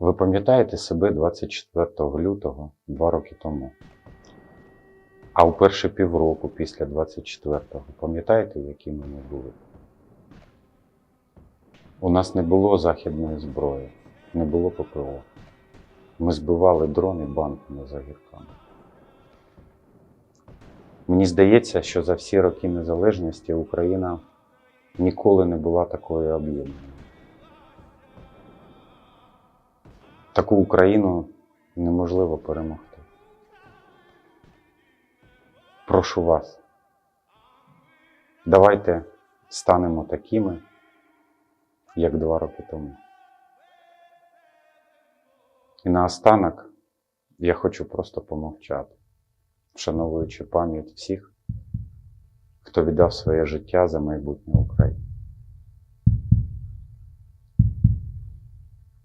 Ви пам'ятаєте себе 24 лютого два роки тому? А у перші півроку після 24-го, пам'ятаєте, які ми були? У нас не було західної зброї, не було ППО. Ми збивали дрони банками за гірками. Мені здається, що за всі роки незалежності Україна ніколи не була такою об'єднаною. Таку Україну неможливо перемогти. Прошу вас, давайте станемо такими, як два роки тому. І наостанок я хочу просто помовчати, вшановуючи пам'ять всіх, хто віддав своє життя за майбутнє.